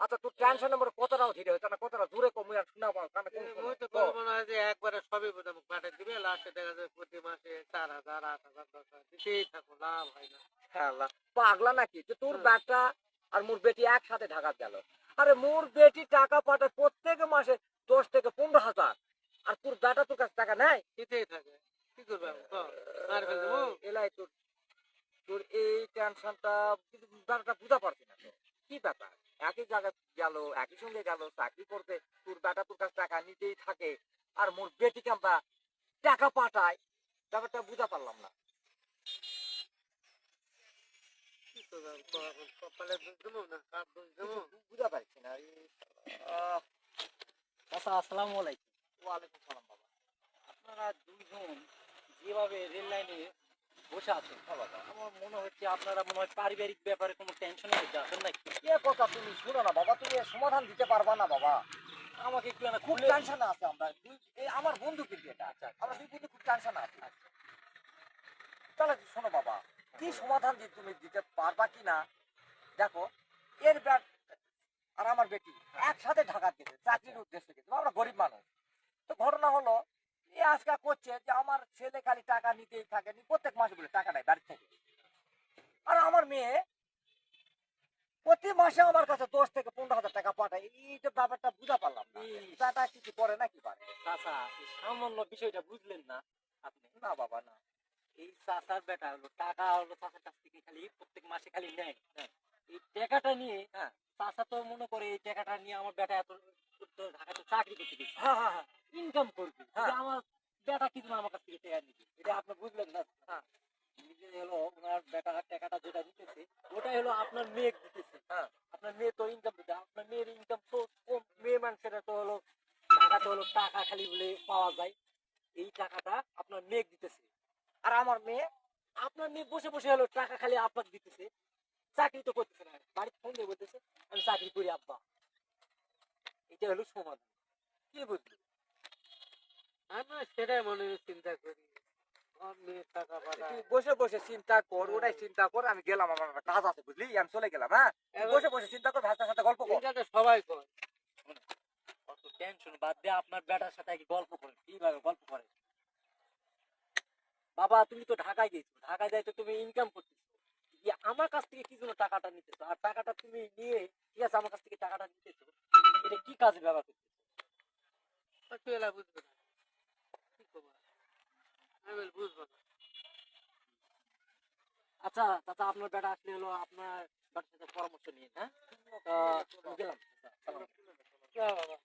আচ্ছা তোর টেনশন নম্বর কতটাও ধীরে হচ্ছে না কতটা দূরে কমে আর শোনা পাও কানে মুই তো বলব না যে একবারে সবই বোঝাবো পাঠে দিবে লাস্টে দেখা যায় প্রতি মাসে চার হাজার আট হাজার দশ হাজার দিতেই থাকো লাভ হয় না। হ্যাঁ পাগলা নাকি? যে তোর হুম। বেটা আর মোর বেটি একসাথে ঢাকা গেল। আরে মোর বেটি টাকা পাঠায় প্রত্যেক মাসে দশ থেকে পনেরো হাজার। আর তোর বেটা তোর কাছে টাকা নেয়? দিতেই থাকে। কি করবে এলাই তোর তোর এই টেনশনটা ব্যাপারটা বুঝা পারছি না। কি ব্যাপার? একই জায়গায় গেল একই সঙ্গে গেল চাকরি করতে তোর বেটা তোর কাছে টাকা নিতেই থাকে আর মোর বেটিকে আমরা টাকা পাঠায় ব্যাপারটা বুঝা পারলাম না। বুঝা পারছি না আচ্ছা আসসালামু আলাইকুম। ওয়ালাইকুম সালাম বাবা। আপনারা দুইজন যেভাবে রেল লাইনে বসে আছেন আমার মনে হচ্ছে আপনারা মনে হয় পারিবারিক ব্যাপারে কোনো টেনশনের মধ্যে আছেন নাকি? কে কথা তুমি শুনো না বাবা তুমি সমাধান দিতে পারবা না বাবা। আমাকে একটু না খুব টেনশনে আছে আমরা। আমার বন্ধু কিন্তু এটা। আচ্ছা, আচ্ছা। আমরা দুই বন্ধু খুব টেনশনে আছি। তাহলে শোনো বাবা কি সমাধান দি তুমি দিতে পারবা কি না? দেখো এর ব্যাট আর আমার বেটি একসাথে ঢাকা গেছে চাকরির উদ্দেশ্যে গেছে। আমরা গরিব মানুষ। তো ঘটনা হলো এ আজকাল করছে যে আমার ছেলে খালি টাকা নিতেই থাকে নি প্রত্যেক মাসে বলে টাকা নেয় বাড়ি থেকে। আর আমার মেয়ে প্রতি মাসে আমার কাছে দশ থেকে পনেরো হাজার টাকা পাঠায় এইটা ব্যাপারটা বুঝা পারলাম না। টাকা কিছু করে নাকি পারে? চাচা সামান্য বিষয়টা বুঝলেন না আপনি? না বাবা না। এই চাচার বেটা হলো টাকা হলো চাচার কাছ থেকে খালি প্রত্যেক মাসে খালি নেয় নেয়। এই টাকাটা নিয়ে হ্যাঁ। চাচা তো মনে করে এই টাকাটা নিয়ে আমার বেটা এত ঢাকাতে চাকরি করতে গেছে। হ্যাঁ হ্যাঁ হ্যাঁ। ইনকাম করবে। হ্যাঁ। আমার বেটা কিন্তু আমার কাছ থেকে টাকা নিবে। এটা আপনি বুঝলেন না? হ্যাঁ। হলো ওনার বেটা টাকাটা যেটা দিতেছে ওটাই হলো আপনার মেয়ে দিতেছে। হ্যাঁ। আপনার মেয়ে তো ইনকাম দিতে আপনার মেয়ের ইনকাম তো কম। মেয়ে মানুষের তো হলো টাকাতে হলো টাকা খালি বলে পাওয়া যায়। এই টাকাটা আপনার মেয়ে দিতেছে। আর আমার মেয়ে আপনার মেয়ে বসে বসে হলো টাকা খালি আপনাকে দিতেছে। চাকরি তো করতেছে না। বাড়িতে ফোন দিয়ে বলতেছে আমি চাকরি করি আব্বা। এটা হলো সমাধান। কি বুঝলি? সেটাই মনে চিন্তা করি। বসে বসে চিন্তা কর ওটাই চিন্তা কর আমি গেলাম আমার কাজ আছে বুঝলি? আমি চলে গেলাম হ্যাঁ? বসে বসে চিন্তা কর ভাষার সাথে গল্প কর। সবাই করে। টেনশন বাদ দিয়ে আপনার বেটার সাথে গল্প করেন কীভাবে গল্প করেন বাবা তুমি তো ঢাকায় গেছো ঢাকায় যাই তো তুমি ইনকাম করতেছো। আমার কাছ থেকে কি জন্য টাকাটা নিতেছো? আর টাকাটা তুমি নিয়ে ঠিক আছে আমার কাছ থেকে টাকাটা নিতেছো? এটা কি কাজে ব্যবহার করতেছো? বুঝবে না। আমি বলি বুঝব না আচ্ছা চাচা আপনার বেটা আসলে হলো আপনার বেটার সাথে পরামর্শ নিয়ে হ্যাঁ তা, আমি গেলাম চাচা, সালাম। যা বাবা